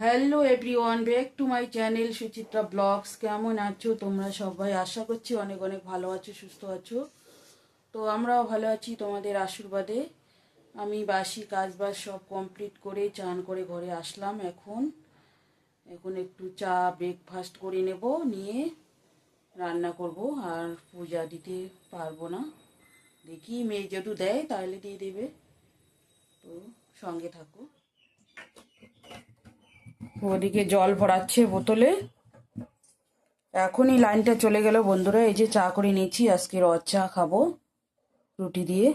Hello everyone back to my channel Suchitra blogs কেমন আছো তোমরা সবাই? আশা করছি অনেক অনেক ভালো আছো, সুস্থ আছো। তো আমরাও ভালো আছি তোমাদের আশীর্বাদে। আমি বাসি কাজ বাজ সব কমপ্লিট করে চান করে ঘরে আসলাম এখন। এখন একটু চা ব্রেকফাস্ট করে নেব, নিয়ে রান্না করব। আর পূজা দিতে পারব না। দেখি মেয়ে যেহেতু দেয় তাহলে দিয়ে দেবে। তো সঙ্গে থাকো। ওদিকে জল ভরাচ্ছে বোতলে। এখনই লাইনটা চলে গেল, বন্ধুরা, এই যে চা করে নিয়েছি, আজকে রদ চা খাব রুটি দিয়ে।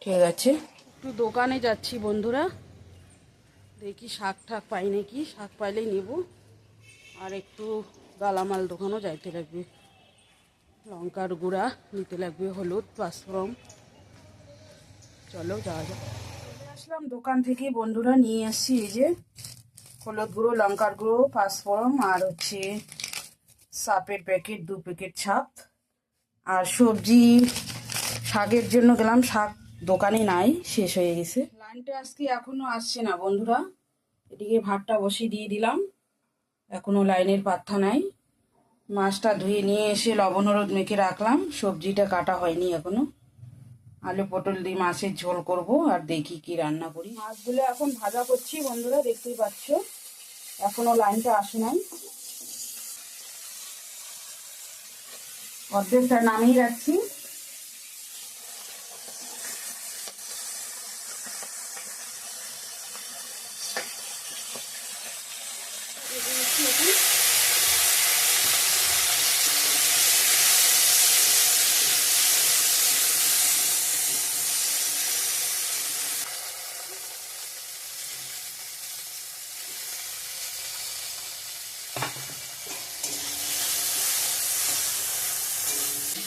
ঠিক আছে। একটু দোকানে যাচ্ছি, বন্ধুরা। দেখি শাক ঠাক পাই নাকি, শাক পাইলেই নেব। আর একটু গালামাল দোকানও যাইতে লাগবে। লঙ্কার গুঁড়া নিতে লাগবে, হলুদ, পাঁচফোড়ন। চলো, যাওয়া যাক। আসলাম, দোকান থেকে বন্ধুরা নিয়ে আসছি এই যে হলুদ গুঁড়ো, লঙ্কার গুঁড়ো, পাঁচফোড়ন আর হচ্ছে সাপের প্যাকেট, দু প্যাকেট ছাপ আর সবজি। শাকের জন্য গেলাম, শাক দোকানে নাই, শেষ হয়ে গেছে। লাইনটা আজকে এখনও আসছে না বন্ধুরা, এদিকে ভাতটা বসিয়ে দিয়ে দিলাম, এখনও লাইনের পাত্তা নাই। মাছটা ধুয়ে নিয়ে এসে লবণ হলুদ মেখে রাখলাম, সবজিটা কাটা হয়নি এখনও। আলু পটল দিয়ে মাছের ঝোল করব আর দেখি কি রান্না করি। মাছগুলো এখন ভাজা করছি বন্ধুরা, দেখতেই পাচ্ছ। এখনও লাইনটা আসে নাই। অর্ধেকটা নামিয়ে রাখছি।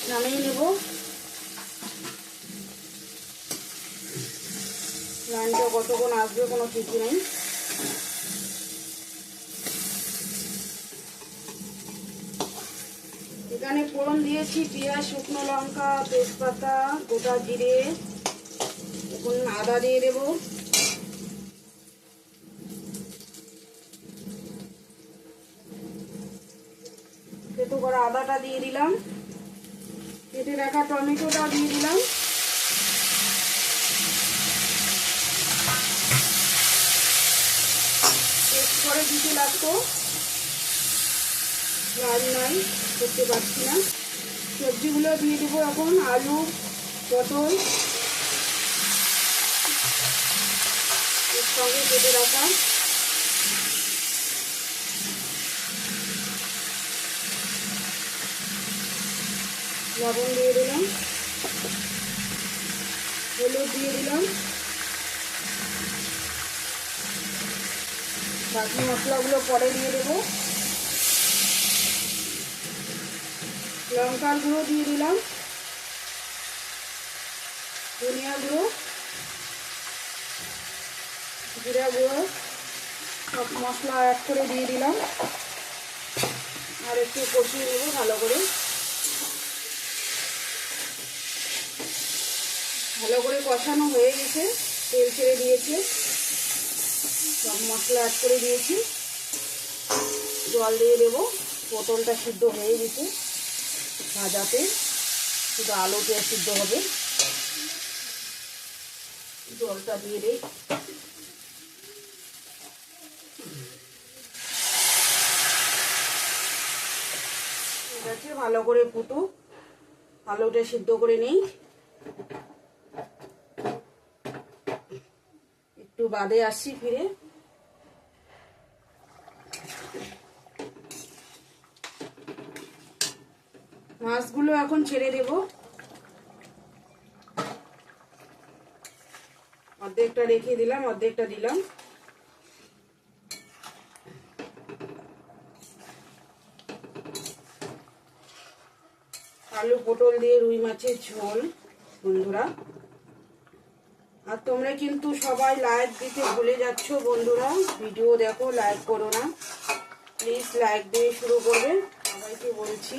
নামিয়ে নেব। লাইনটা কতক্ষণ আসবে কোনো ঠিক নেই। এখানে ফোড়ন দিয়েছি, পেঁয়াজ, শুকনো লঙ্কা, তেজপাতা, গোটা জিরে। এখন আদা দিয়ে দেবো। আদাটা দিয়ে দিলাম। কেটে রাখা টমেটোটা দিয়ে দিলাম। করে দিতে লাগতো লাল নাই, করতে পারছি না। সবজিগুলো দিয়ে দেবো এখন, আলু, পটল। এর সঙ্গে কেটে রাখা। লবণ দিয়ে দিলাম। হলুদ দিয়ে দিলাম। বাকি মশলাগুলো পরে দিয়ে দেবো। লঙ্কার গুঁড়ো দিয়ে দিলাম। ধনিয়া গুঁড়ো, জিরা গুঁড়ো, সব মশলা অ্যাড করে দিয়ে দিলাম। আর একটু কষিয়ে নেব ভালো করে। ভালো করে কষানো হয়ে গেছে, তেল ছেড়ে দিয়েছে। সব মশলা অ্যাড করে দিয়েছি। জল দিয়ে দেবো। পটলটা সিদ্ধ হয়ে গেছে ভাজাতে। শুধু আলুটা সিদ্ধ হবে। জলটা দিয়ে দিই। ভালো করে ফুটু আলুটা সিদ্ধ করে নেই। একটু বাদে আসছি ফিরে। মাছগুলো এখন ছেড়ে দেব। অর্ধেকটা রেখে দিলাম, অর্ধেকটা দিলাম। আলু পটল দিয়ে রুই মাছের ঝোল, বন্ধুরা। আর তোমরা কিন্তু সবাই লাইক দিতে ভুলে যাচ্ছ বন্ধুরা। ভিডিও দেখো লাইক করো না। প্লিজ লাইক দিয়ে শুরু করবে। সবাইকে বলছি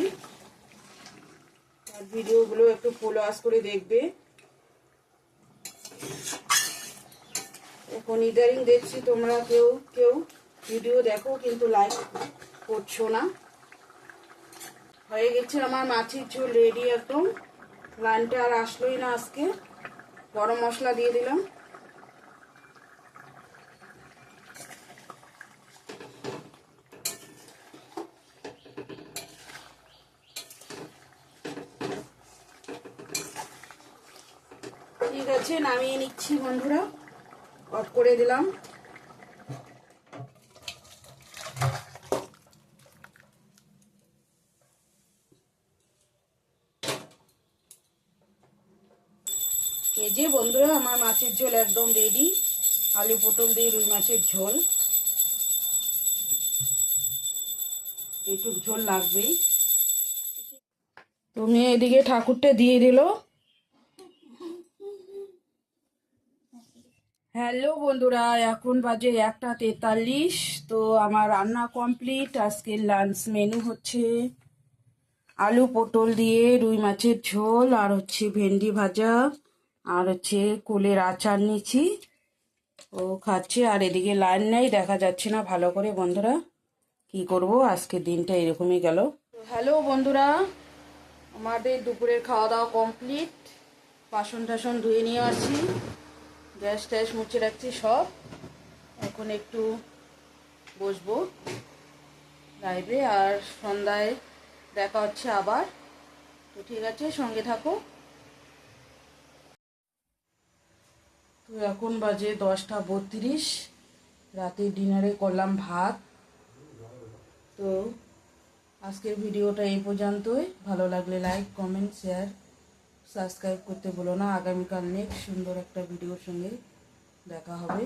আর ভিডিওগুলো একটু ফলো আস করে দেখবে। এখন ইদারিং দেখছি তোমরা কেউ কেউ ভিডিও দেখো কিন্তু লাইক করছ না। হয়ে গেছে আমার মাছের ঝোল রেডি একদম লাইনটা আর আসলোই না আজকে। গরম মশলা দিয়ে দিলাম। ঠিক আছে নামিয়ে নিচ্ছি বন্ধুরা। অফ করে দিলাম। যে বন্ধুরা, আমার মাছের ঝোল একদম রেডি আলু পটল দিয়ে রুই মাছের ঝোল। এইটুক ঝোল লাগবেই। তুমি এদিকে ঠাকুরটা দিয়ে দিল। হ্যালো বন্ধুরা, এখন বাজে একটা তেতাল্লিশ। তো আমার রান্না কমপ্লিট। আজকের লাঞ্চ মেনু হচ্ছে আলু পটল দিয়ে রুই মাছের ঝোল আর হচ্ছে ভেন্ডি ভাজা। আর হচ্ছে কোলের আচার নিচ্ছি। ও খাচ্ছে আর এদিকে লাইন নেই, দেখা যাচ্ছে না ভালো করে। বন্ধুরা, কি করব? আজকের দিনটা এরকমই গেল। হ্যালো বন্ধুরা, আমাদের দুপুরের খাওয়া দাওয়া কমপ্লিট। বাসন টাসন ধুয়ে নিয়ে আসছি। গ্যাস ট্যাস মুছে রাখছি সব। এখন একটু বসবো লাইভে। আর সন্ধ্যায় দেখা হচ্ছে আবার। তো ঠিক আছে, সঙ্গে থাকো। তো এখন বাজে দশটা বত্রিশ। রাতে ডিনারে করলাম ভাত। তো আজকের ভিডিওটা এই পর্যন্তই। ভালো লাগলে লাইক কমেন্ট শেয়ার সাবস্ক্রাইব করতে বলো না। আগামীকাল নেক্সট সুন্দর একটা ভিডিওর সঙ্গে দেখা হবে।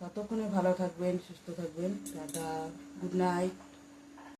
ততক্ষণে ভালো থাকবেন, সুস্থ থাকবেন। Tata good night